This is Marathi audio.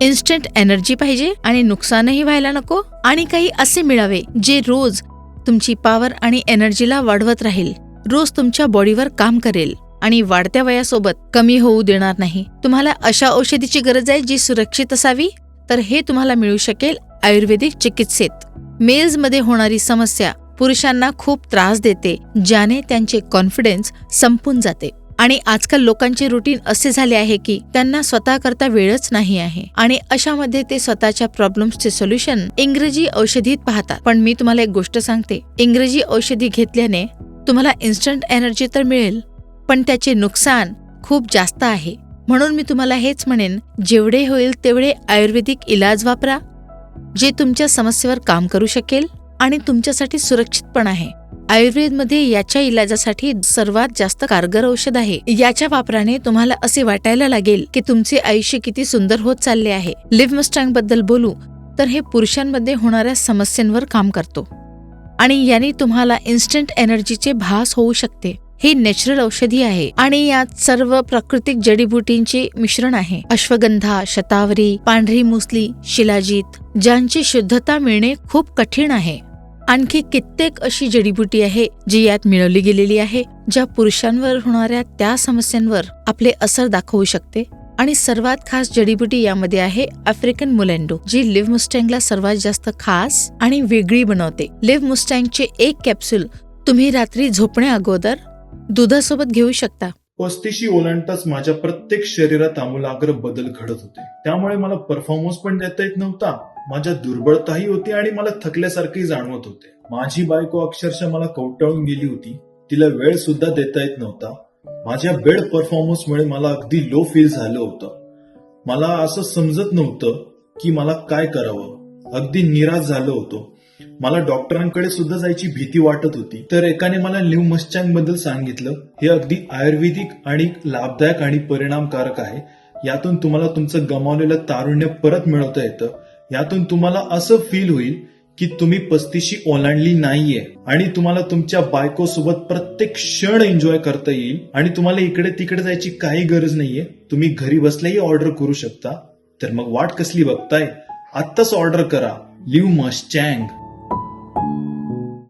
इन्स्टंट एनर्जी पाहिजे आणि नुकसानही व्हायला नको आणि काही असे मिळावे जे रोज तुमची पॉवर आणि एनर्जीला वाढवत राहील. रोज तुमच्या बॉडीवर काम करेल आणि वाढत्या वयासोबत कमी होऊ देणार नाही. तुम्हाला अशा औषधीची गरज आहे जी सुरक्षित असावी? तर हे तुम्हाला मिळू शकेल आयुर्वेदिक चिकित्सेत. मेल्समध्ये होणारी समस्या पुरुषांना खूप त्रास देते ज्याने त्यांचे कॉन्फिडन्स संपून जाते. आणि आजकाल लोकांचे रुटीन असे झाले आहे की त्यांना स्वतः करता वेळच नाही आहे. आणि अशामध्ये ते स्वतःच्या प्रॉब्लेम्सचे सोल्युशन इंग्रजी औषधीत पाहतात. पण मी तुम्हाला एक गोष्ट सांगते. इंग्रजी औषधी घेतल्याने तुम्हाला इन्स्टंट एनर्जी तर मिळेल पण त्याचे नुकसान खूप जास्त आहे. म्हणून मी तुम्हाला हेच म्हणेन जेवढे होईल तेवढे आयुर्वेदिक इलाज वापरा जे तुमच्या समस्येवर काम करू शकेल आणि तुमच्यासाठी सुरक्षित पण आहे. आयुर्वेदमध्ये याच्या इलाजासाठी सर्वात जास्त कारगर औषध आहे. याच्या वापराने तुम्हाला असे वाटायला लागेल की तुमचे आयुष्य किती सुंदर होत चालले आहे. लिव्ह मस्टँगबद्दल बोलू तर हे पुरुषांमध्ये होणाऱ्या समस्यांवर काम करतो. आणि याने तुम्हाला इन्स्टंट एनर्जीचे भास होऊ शकते. हे नॅचरल औषधी आहे. आणि यात सर्व प्राकृतिक जडीबुटींचे मिश्रण आहे. अश्वगंधा शतावरी पांढरी मुसली शिलाजीत ज्यांची शुद्धता मिळणे खूप कठीण आहे. आणखी कित्येक अशी जडीबुटी आहे जी यात मिळवली गेलेली आहे ज्या पुरुषांवर होणाऱ्या त्या समस्यांवर आपले असर दाखवू शकते. आणि सर्वात खास जडीबुटी यामध्ये आहे आफ्रिकन मुलेंडो जी लिव्ह मुस्टँगला सर्वात जास्त खास आणि वेगळी बनवते. लिव्ह मुस्टँगचे एक कॅप्सूल तुम्ही रात्री झोपण्या अगोदर दुधासोबत घेऊ शकता. पस्तीशी ओलांडताच माझ्या प्रत्येक शरीरात आमूलाग्र बदल घडत होते. त्यामुळे मला परफॉर्मन्स पण देता येत नव्हता. माझ्या दुर्बळताही होती आणि मला थकल्यासारखी जाणवत होते. माझी बायको अक्षरशः मला कवटाळून गेली होती. तिला वेळ सुद्धा देता येत नव्हता. माझ्या बेड परफॉर्मन्समुळे मला अगदी लो फील झालं होतं. मला असं समजत नव्हतं की मला काय करावं. अगदी निराश झालो होतो. मला डॉक्टरांकडे सुद्धा जायची भीती वाटत होती. तर एकाने मला लिव्ह मस्टँगबद्दल सांगितलं. हे अगदी आयुर्वेदिक आणि लाभदायक आणि परिणामकारक आहे. यातून तुम्हाला तुमचं गमावलेलं तारुण्य परत मिळवता येतं. यातून तुम्हाला असं फील होईल की तुम्ही पस्तीशी ओलांडली नाहीये आणि तुम्हाला तुमच्या बायको सोबत प्रत्येक क्षण एन्जॉय करता येईल आणि तुम्हाला इकडे तिकडे जायची काही गरज नाहीये. तुम्ही घरी बसल्याही ऑर्डर करू शकता. तर मग वाट कसली बघताय? आत्ताच ऑर्डर करा. लिव्ह मस्टँग.